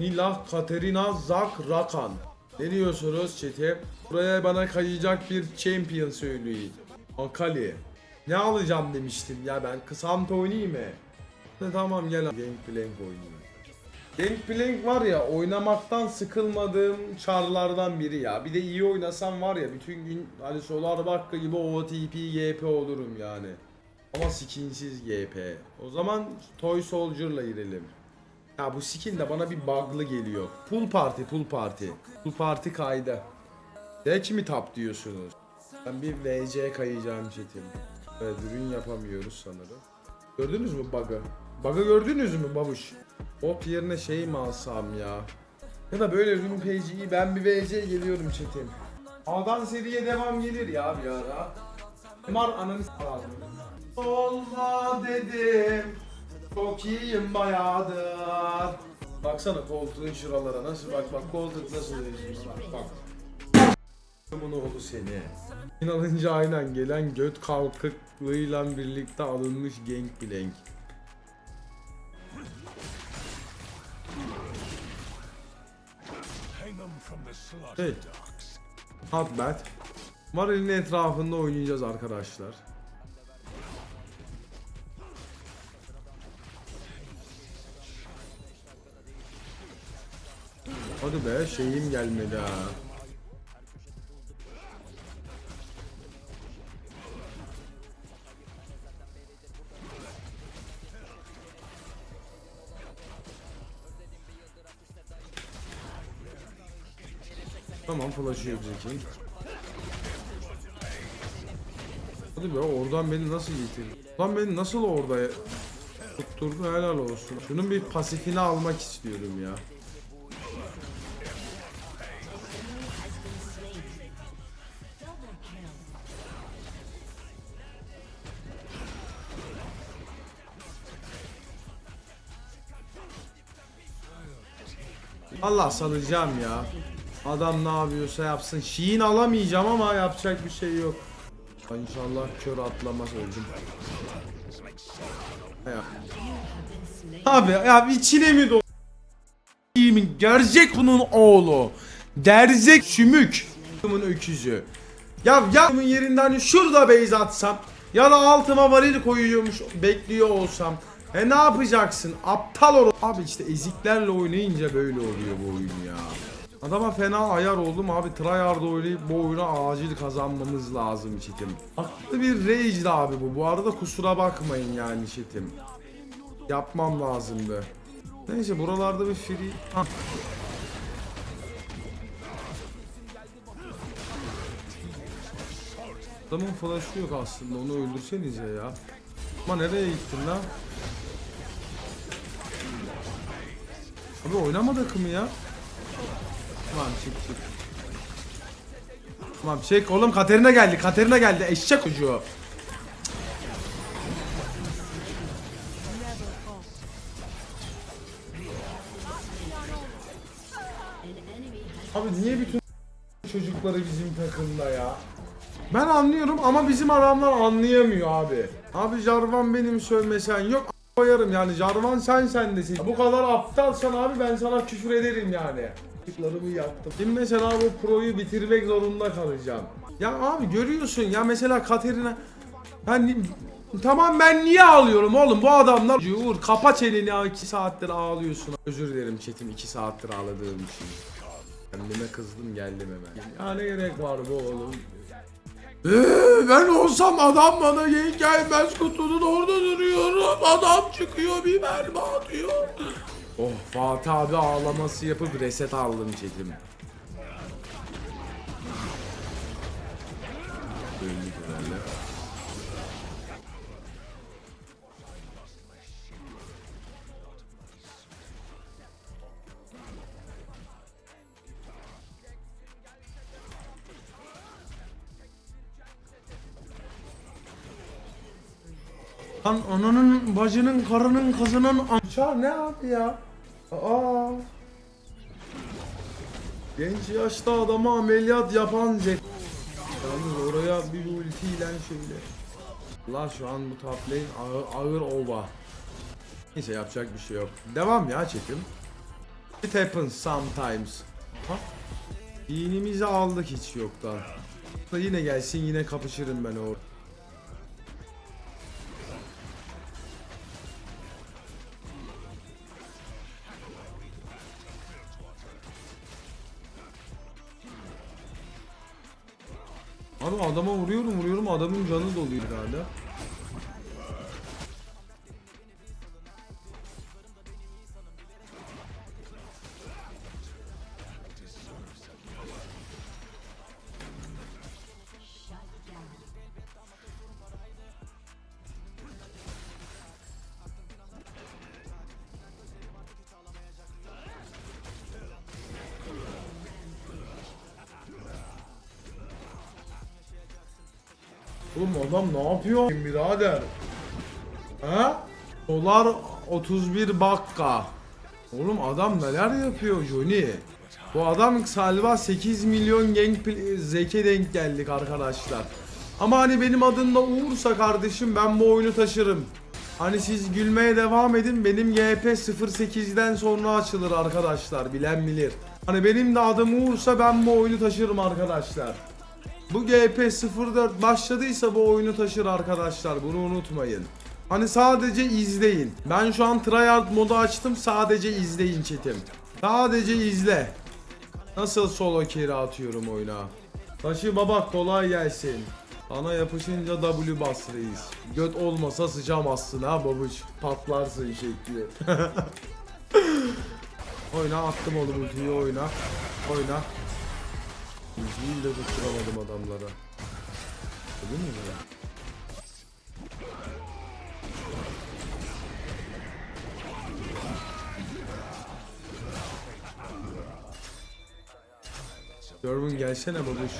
Nila Katerina Zak Rakan. Ne diyorsunuz chat'e? Buraya bana kayacak bir champion söyleyin. Akali. Ne alacağım demiştim ya ben. Kısant oynayayım mı? Ne tamam gel Gangplank oynayayım. Gangplank var ya oynamaktan sıkılmadığım çarlardan biri ya. Bir de iyi oynasam var ya bütün gün hani Solar Bakka gibi OTP GP olurum yani. Ama skinsiz GP. O zaman Toy Soldier'la girelim. Ya bu skin de bana bir bug'lı geliyor. Pool party, pool party. Pool party kaydı. Deck mi tap diyorsunuz? Ben bir VC kayacağım chatim. Evet ürün yapamıyoruz sanırım. Gördünüz mü bug'ı? Bug'ı gördünüz mü babuş? Bot yerine şey mi alsam ya? Ya da böyle ürün page'i ben bir VC geliyorum chatim. A'dan seriye devam gelir ya bir ara. Mar ananı s***ladım. Olma dedim. Çok iyiyim bayağıdır. Baksana koltuğun şuralara nasıl bak bak koltuk nasıl değişmiş bak bak. Bunun oğlu seni. İnanınca aynen gelen göt kalkıklığıyla birlikte alınmış the slaughter Hey. bad. Maril'in etrafında oynayacağız arkadaşlar. Hadi be şeyim gelmedi ha. Tamam flash'ı yok Zeki'nin. Hadi be oradan beni nasıl getirdi? Lan beni nasıl orada tutturdu helal olsun. Şunun bir pasifini almak istiyorum ya. Allah salacağım ya. Adam ne yapıyorsa yapsın. Şiin alamayacağım ama yapacak bir şey yok. İnşallah kör atlamaz öldüm. Ya. Abi ya içine mi do Gerçek bunun oğlu. Derzek sümük. Bunun öküzü. Ya ya bunun yerinden şurada base atsam ya da altıma varil koyuyormuş bekliyor olsam. E ne yapacaksın? Aptal or. Abi işte eziklerle oynayınca böyle oluyor bu oyun ya. Adama fena ayar oldum abi. Tryhard oynayıp bu oyunu acil kazanmamız lazım çetim. Haklı bir rage'di abi bu. Bu arada kusura bakmayın yani çetim. Yapmam lazımdı. Neyse buralarda bir free... Hah. Adamın flash'ı yok aslında onu öldürsenize ya. Ama nereye gittin lan? Abi oynamadık mı ya? Tamam çık çık. Tamam çek oğlum Katerina geldi Katerina geldi eşek ucu. Abi niye bütün çocukları bizim takımda ya? Ben anlıyorum ama bizim adamlar anlayamıyor abi. Abi Jarvan benim sövmesen yok koyarım yani Jarvan sen sendesin. Bu kadar aptalsan abi ben sana küfür ederim yani. Tıklarımı yaktım. Şimdi mesela bu proyu bitirmek zorunda kalacağım. Ya abi görüyorsun ya mesela Katerina ben Tamam ben niye ağlıyorum oğlum bu adamlar Uğur kapa çeneni 2 saattir ağlıyorsun Özür dilerim chatim 2 saattir ağladığım için Kendime kızdım geldim hemen Ya ne gerek var bu oğlum ee, ben olsam adam bana gel gelmez kutunun orada duruyorum. Adam çıkıyor bir mermi atıyor. Oh Fatih abi ağlaması yapıp reset aldım çekim. Öldük herhalde. Lan ananın, bacının, karının, kızının amca ne abi ya? Aa. Genç yaşta adama ameliyat yapan Jack. Yalnız oraya bir ultiyle şöyle. La şu an bu top lane ağır, ağır ova. Neyse yapacak bir şey yok. Devam ya çekim. It happens sometimes. Aha. İğnimizi aldık hiç yoktan. Yine gelsin yine kapışırım ben orada. Adama vuruyorum vuruyorum adamın canı doluyor hala. Oğlum adam ne yapıyor birader? Ha? Dolar 31 bakka. Oğlum adam neler yapıyor Johnny? Bu adam salva 8 milyon genk zeke denk geldik arkadaşlar. Ama hani benim adımda Uğur'sa kardeşim ben bu oyunu taşırım. Hani siz gülmeye devam edin benim GP 08'den sonra açılır arkadaşlar bilen bilir. Hani benim de adım Uğur'sa ben bu oyunu taşırım arkadaşlar. Bu GP 04 başladıysa bu oyunu taşır arkadaşlar bunu unutmayın. Hani sadece izleyin. Ben şu an tryhard modu açtım sadece izleyin chatim. Sadece izle. Nasıl solo carry atıyorum oyuna. Taşı baba kolay gelsin. Ana yapışınca W bas reis. Göt olmasa sıçamazsın ha babuş. Patlarsın şekli. oyna attım oğlum ultiyi oyna. Oyna. Ultiyi de tutturamadım adamlara. Öyle mi ya? Görvün gelsene babuş.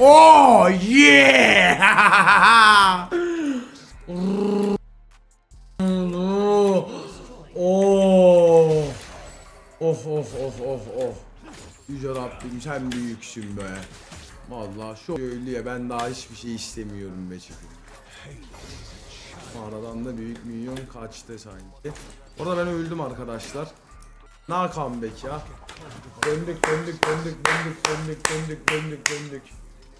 Oh yeah! Oh! Oh oh oh oh oh. Yüce Rabbim sen büyüksün be. Vallahi şu köylüye ben daha hiçbir şey istemiyorum be çıkın. Aradan da büyük milyon kaçtı sanki. Orada ben öldüm arkadaşlar. Na comeback ya. Döndük döndük döndük döndük döndük döndük döndük döndük.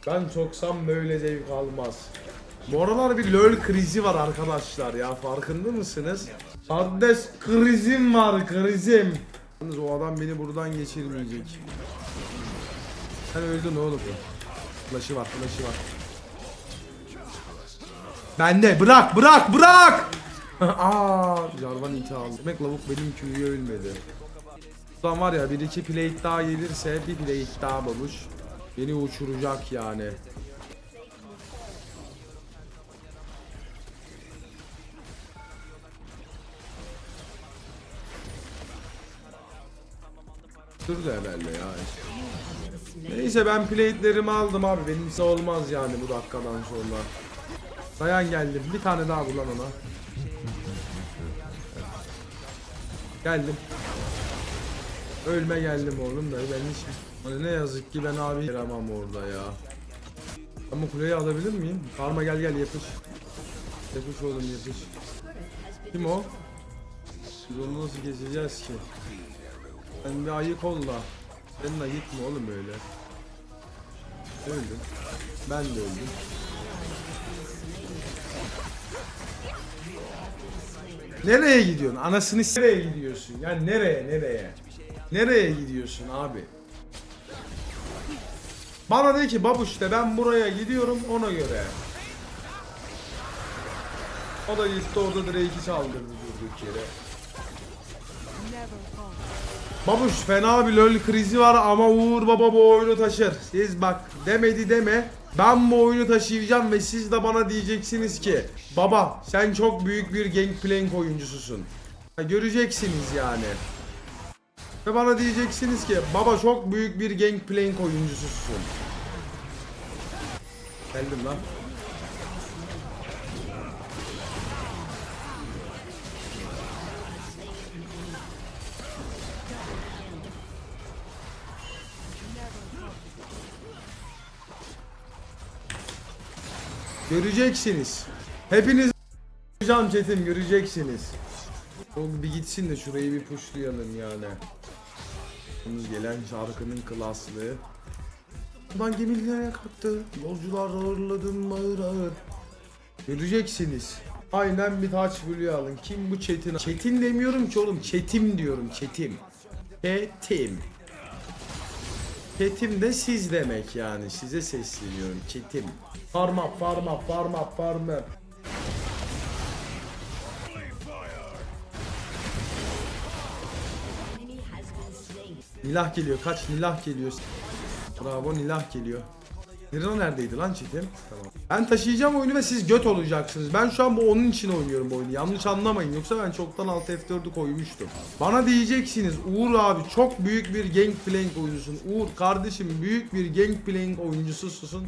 Ben soksam böyle zevk almaz. Bu aralar bir LoL krizi var arkadaşlar ya farkında mısınız? Kardeş krizim var krizim. Yalnız o adam beni buradan geçirmeyecek. Sen öldün oğlum. Flash'ı var flash'ı var. Bende bırak bırak bırak. Aa, Jarvan iti aldı. Demek lavuk benim Q'yu ölmedi. Ulan var ya bir iki plate daha gelirse bir plate daha babuş. Beni uçuracak yani. Dur da herhalde ya. Neyse ben plate'lerimi aldım abi. Benimse olmaz yani bu dakikadan sonra. Dayan geldim. Bir tane daha vur lan ona. Geldim. Ölme geldim oğlum da ben hiç... Ne yazık ki ben abi yaramam orada ya. Ama kuleyi alabilir miyim? Karma gel gel yapış. Yapış oğlum yapış. Kim o? Biz onu nasıl gezeceğiz ki? Sen bir ayık ol da. Sen de mı oğlum böyle? Öldüm. Ben de öldüm. Nereye gidiyorsun? Anasını nereye gidiyorsun? Ya nereye nereye? Nereye gidiyorsun abi? Bana de ki babuş de ben buraya gidiyorum ona göre. O da gitti orada Drake'i çaldırdı durduk yere. Babuş fena bir lol krizi var ama Uğur Baba bu oyunu taşır. Siz bak demedi deme. Ben bu oyunu taşıyacağım ve siz de bana diyeceksiniz ki Baba sen çok büyük bir gangplank oyuncususun. Göreceksiniz yani. Ve bana diyeceksiniz ki baba çok büyük bir Gangplank oyuncususun. Geldim lan. Göreceksiniz. Hepiniz hocam çetim göreceksiniz. Oğlum bir gitsin de şurayı bir puşlayalım yani. Yalnız gelen şarkının klaslığı. Buradan gemilere kalktı. Yolcular ağırladım ağır ağır. Göreceksiniz. Aynen bir taç buluyor alın. Kim bu Çetin? Çetin demiyorum ki oğlum. Çetim diyorum. Çetim. Çetim. Çetim de siz demek yani. Size sesleniyorum. Çetim. Farm up, farm up, Nilah geliyor. Kaç Nilah geliyor. Bravo Nilah geliyor. Nirina neredeydi lan çetim? Tamam. Ben taşıyacağım oyunu ve siz göt olacaksınız. Ben şu an bu onun için oynuyorum bu oyunu. Yanlış anlamayın. Yoksa ben çoktan alt F4'ü koymuştum. Bana diyeceksiniz Uğur abi çok büyük bir Gangplank oyuncusun. Uğur kardeşim büyük bir Gangplank oyuncususun.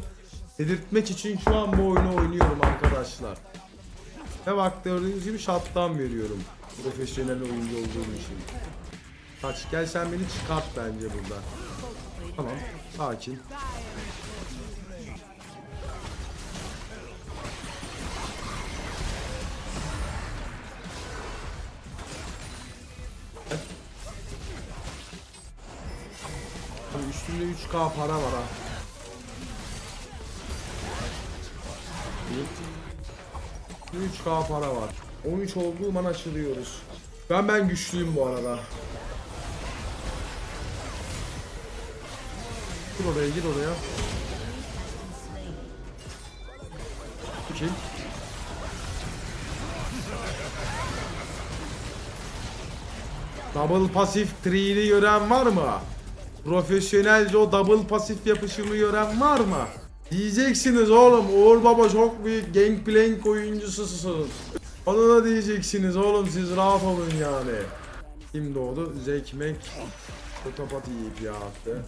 Dedirtmek için şu an bu oyunu oynuyorum arkadaşlar. Ve bak gördüğünüz gibi shutdown veriyorum. Profesyonel oyuncu olduğum için. Kaç gel sen beni çıkart bence burada. Tamam sakin. Üstünde 3k para var ha. Bir 3k para var. 13 olduğum an açılıyoruz. Ben ben güçlüyüm bu arada. Gir oraya gir oraya. Kim? Double pasif tree'ni gören var mı? Profesyonelce o double pasif yapışımı gören var mı? Diyeceksiniz oğlum Uğur Baba çok büyük gangplank oyuncususunuz. Onu da diyeceksiniz oğlum siz rahat olun yani. Kim doğdu? Zekmek fotopat yiyip ya attı.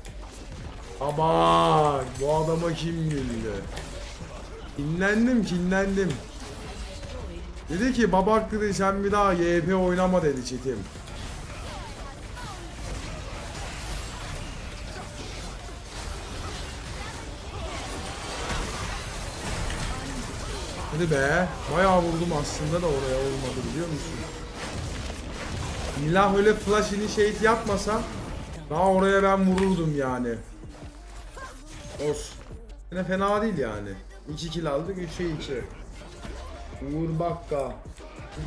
Aman bu adama kim güldü? Kinlendim kinlendim. Dedi ki babak dedi sen bir daha YP oynama dedi çetim. Hadi be. Bayağı vurdum aslında da oraya olmadı biliyor musun? Milah öyle flash initiate yapmasa daha oraya ben vururdum yani. Os. Yine fena değil yani. 2 kill aldık 3'e 2. Uğur Bakka.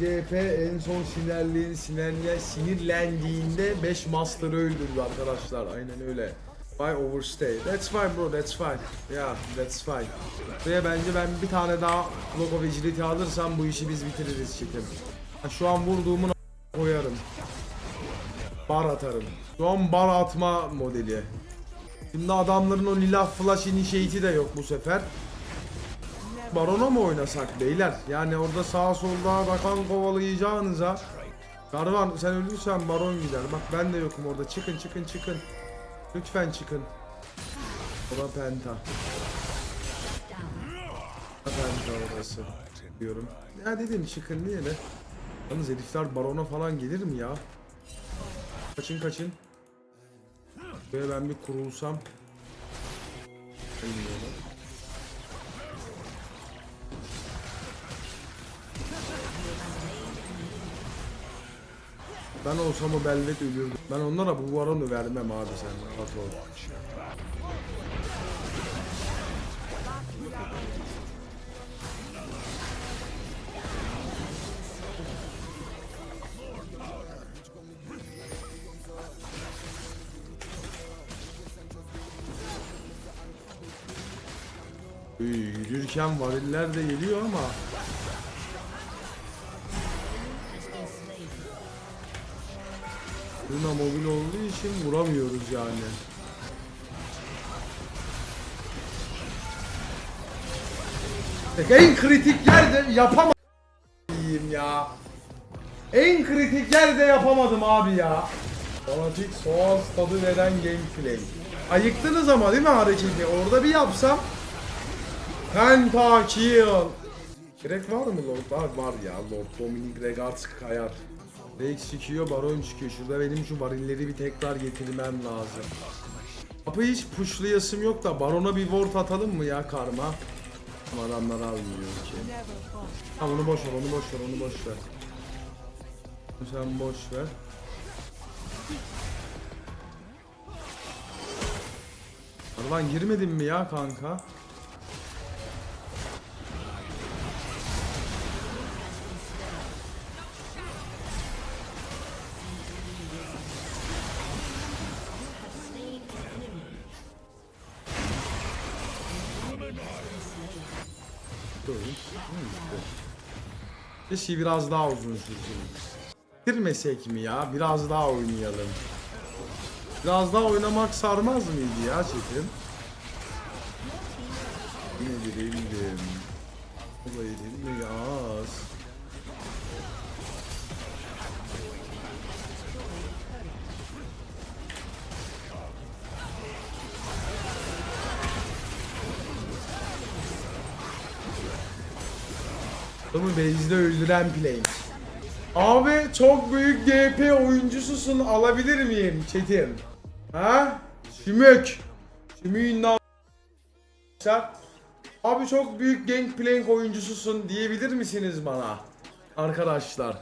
DP en son sinirli, sinirli, sinirlendiğinde 5 master'ı öldürdü arkadaşlar. Aynen öyle. Why overstay? That's fine bro, that's fine. Yeah, that's fine. Ve bence ben bir tane daha Clock of Agility alırsam bu işi biz bitiririz çekim. Şu an vurduğumun a- koyarım. Bar atarım. Şu an bar atma modeli. Şimdi adamların o lila flash initiate'i de yok bu sefer. Barona mı oynasak beyler? Yani orada sağa solda rakan kovalayacağınıza Garvan sen ölürsen baron gider. Bak ben de yokum orada. Çıkın çıkın çıkın. Lütfen çıkın. O da penta. Penta orası. Diyorum. Ya dedim çıkın diye de. Yalnız herifler barona falan gelir mi ya? Kaçın kaçın. Böyle ben bir kurulsam. Ben olsam o belvet ölürdüm. Ben onlara bu varonu vermem abi sen rahat. Yürürken variller de geliyor ama Luna mobil olduğu için vuramıyoruz yani. En kritik yerde yapamadım ya. En kritik yerde yapamadım abi ya. Fanatik Soğaz tadı veren gameplay. Ayıktınız ama değil mi hareketi? Orada bir yapsam Penta kill. Gerek var mı Lord? Var, var ya. Lord Dominic Regards kayar. Rex çıkıyor, Baron çıkıyor. Şurada benim şu varilleri bir tekrar getirmem lazım. Kapı hiç pushlayasım yok da Baron'a bir ward atalım mı ya karma? Adamlar almıyor ki. Tamam onu boş ver, onu boş ver, onu boş ver. Sen boş ver. Araban girmedin mi ya kanka? Keşke biraz daha uzun sürsün. Bitirmesek mi ya? Biraz daha oynayalım. Biraz daha oynamak sarmaz mıydı ya çetim? Ne bileyim. Olayı değil mi yaz? Adamı base'de öldüren play. Abi çok büyük GP oyuncususun alabilir miyim Çetin? Ha? Şimük. Şimük'ün ne Abi çok büyük Gangplank oyuncususun diyebilir misiniz bana? Arkadaşlar.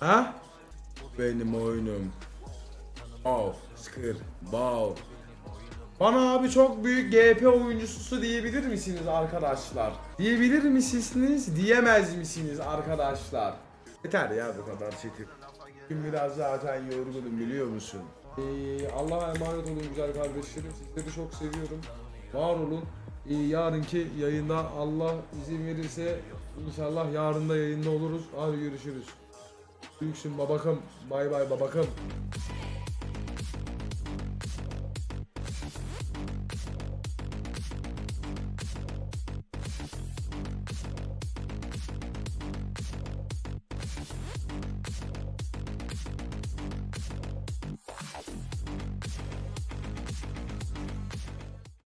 Ha? Benim oyunum. Wow, skır, wow. Bana abi çok büyük GP oyuncusu diyebilir misiniz arkadaşlar? Diyebilir misiniz? Diyemez misiniz arkadaşlar? Yeter ya bu kadar çetin. Bugün biraz zaten yorgunum biliyor musun? Ee, Allah'a emanet olun güzel kardeşlerim. Sizleri çok seviyorum. Var olun. Ee, yarınki yayında Allah izin verirse inşallah yarın da yayında oluruz. Hadi görüşürüz. Büyüksün babakım. Bay bay babakım.